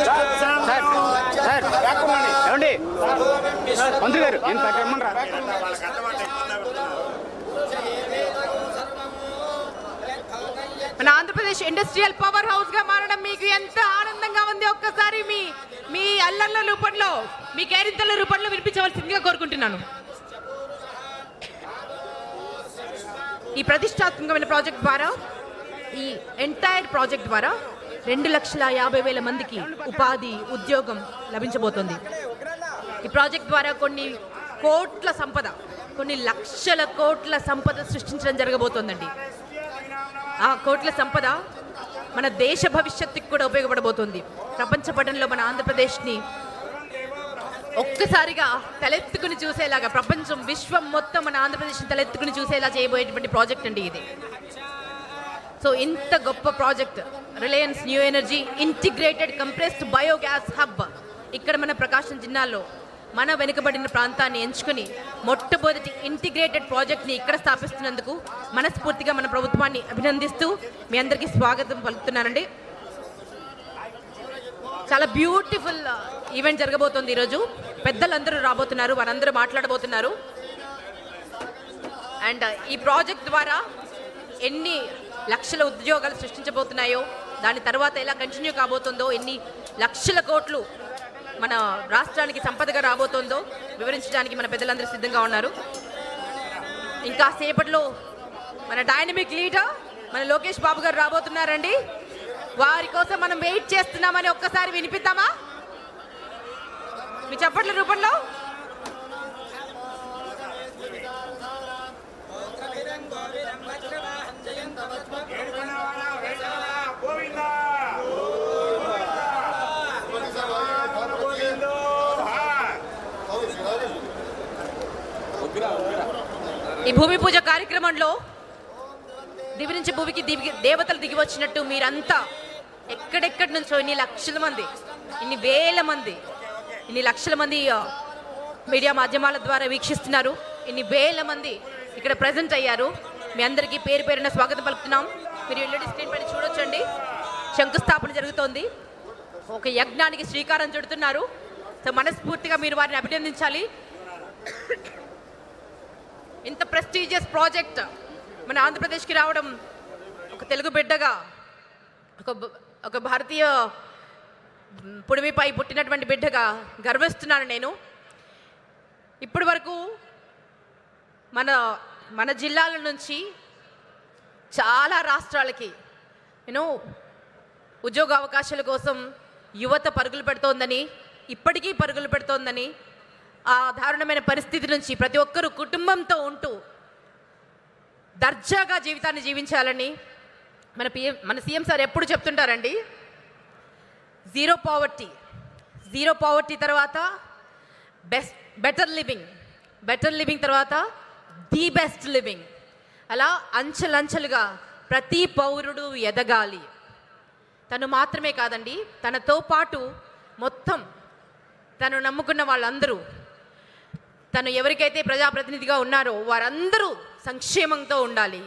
Sir sir. ఏమండి మంత్రి గారు నేను తగ్గమనరా వాళ్ళకి అర్థమంటే మన ఆంధ్రప్రదేశ్ ఇండస్ట్రియల్ పవర్ హౌస్గా మారడం మీకు ఎంత ఆనందంగా ఉంది? ఒక్కసారి మీ మీ అల్లర్ల రూపంలో మీ కేరింతల రూపంలో వినిపించవలసిందిగా కోరుకుంటున్నాను. ఈ ప్రతిష్టాత్మకమైన ప్రాజెక్ట్ ద్వారా ఈ ఎంటైర్ ప్రాజెక్ట్ ద్వారా రెండు లక్షల యాభై వేల మందికి ఉపాధి ఉద్యోగం లభించబోతోంది. ఈ ప్రాజెక్ట్ ద్వారా కొన్ని కోట్ల సంపద కొన్ని లక్షల కోట్ల సంపద సృష్టించడం జరగబోతోందండి. ఆ కోట్ల సంపద మన దేశ భవిష్యత్తుకి కూడా ఉపయోగపడబోతుంది. ప్రపంచ పటంలో మన ఆంధ్రప్రదేశ్ని ఒక్కసారిగా తలెత్తుకుని చూసేలాగా ప్రపంచం విశ్వం మొత్తం మన ఆంధ్రప్రదేశ్ని తలెత్తుకుని చూసేలా చేయబోయేటువంటి ప్రాజెక్ట్ అండి ఇది. సో ఇంత గొప్ప project Reliance new energy integrated compressed biogas hub ఇక్కడ మన ప్రకాశం జిల్లాలో మన వెనుకబడిన ప్రాంతాన్ని ఎంచుకుని మొట్టమొదటి ఇంటిగ్రేటెడ్ ప్రాజెక్ట్ని ఇక్కడ స్థాపిస్తున్నందుకు మనస్ఫూర్తిగా మన ప్రభుత్వాన్ని అభినందిస్తూ మీ అందరికీ స్వాగతం పలుకుతున్నానండి. చాలా బ్యూటిఫుల్ uh, ఈవెంట్ జరగబోతోంది ఈరోజు. పెద్దలందరూ రాబోతున్నారు వారందరూ మాట్లాడబోతున్నారు. అండ్ uh, ఈ ప్రాజెక్ట్ ద్వారా ఎన్ని లక్షల ఉద్యోగాలు సృష్టించబోతున్నాయో దాని తర్వాత ఎలా కంటిన్యూ కాబోతుందో ఎన్ని లక్షల కోట్లు మన రాష్ట్రానికి సంపదగా రాబోతోందో వివరించడానికి మన పెద్దలందరూ సిద్ధంగా ఉన్నారు. ఇంకా సేపట్లో మన డైనమిక్ లీడర్ మన లోకేష్ బాబు గారు రాబోతున్నారండి. వారి కోసం మనం వెయిట్ చేస్తున్నామని ఒక్కసారి వినిపిద్దామా? మీ చప్పట్ల రూపంలో? ఈ భూమి పూజ కార్యక్రమంలో దివి నుంచి భూమికి దివి దేవతలు దిగి వచ్చినట్టు మీరంతా ఎక్కడెక్కడి నుంచో ఇన్ని లక్షల మంది ఇన్ని వేల మంది ఇన్ని లక్షల మంది మీడియా మాధ్యమాల ద్వారా వీక్షిస్తున్నారు. ఇన్ని వేల మంది ఇక్కడ ప్రజెంట్ అయ్యారు. మీ అందరికీ పేరు పేరున స్వాగతం పలుకుతున్నాం. మీరు ఎల్లుడి స్క్రీన్ పైన చూడొచ్చండి. శంకుస్థాపన జరుగుతోంది. ఒక యజ్ఞానికి శ్రీకారం చుడుతున్నారు. సో మనస్ఫూర్తిగా మీరు వారిని అభినందించాలి. ఇంత ప్రెస్టీజియస్ ప్రాజెక్ట్ మన ఆంధ్రప్రదేశ్కి రావడం ఒక తెలుగు బిడ్డగా ఒక ఒక భారతీయ పుడిమిపై పుట్టినటువంటి బిడ్డగా గర్విస్తున్నాను నేను. ఇప్పటి వరకు మన మన జిల్లాల నుంచి చాలా రాష్ట్రాలకి నేను ఉద్యోగ అవకాశాల కోసం యువత పరుగులు పెడుతోందని ఇప్పటికీ పరుగులు పెడుతోందని ఆ దారుణమైన పరిస్థితి నుంచి ప్రతి ఒక్కరూ కుటుంబంతో ఉంటూ దర్జాగా జీవితాన్ని జీవించాలని మన పిఎం మన సీఎం సార్ ఎప్పుడు చెప్తుంటారండి? జీరో పావర్టీ జీరో పావర్టీ తర్వాత best better living better living తర్వాత ది బెస్ట్ లివింగ్. అలా అంచెలంచెలుగా ప్రతి పౌరుడు ఎదగాలి. తను మాత్రమే కాదండి తనతో పాటు మొత్తం తను నమ్ముకున్న వాళ్ళందరూ తను ఎవరికైతే ప్రజాప్రతినిధిగా ఉన్నారో వారందరూ సంక్షేమంతో ఉండాలి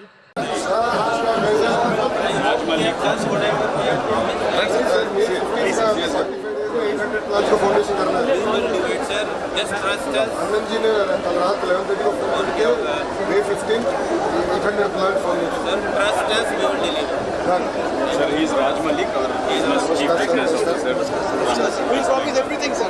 Sir, he is Raj Malik, our Chief Business Officer. We'll promise everything, sir.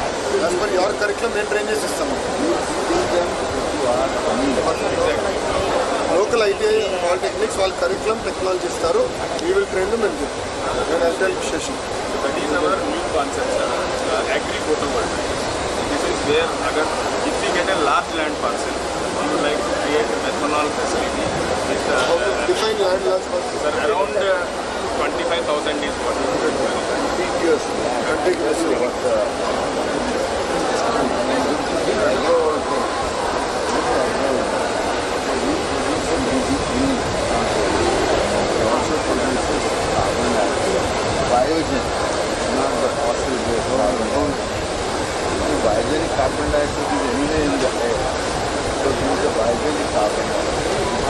దానివల్ల ఎవరి కరెక్ట్లో మేము ట్రైన్ చేసి ఇస్తాము. లోకల్ ఐటీఐ పాలిటెక్నిక్స్ వాళ్ళు కరిక్యులం టెక్నాలజీ ఇస్తారు. ఈ విల్ ట్రైన్ మేము చెప్తాం station twenty five thousand years happened, I put it anyway in the air. So since the Bible is happened,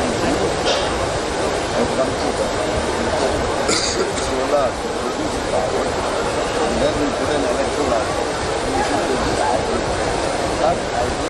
and Jesus has come to the solar to produce power, and then we put an electrolyte. This is the Bible. That I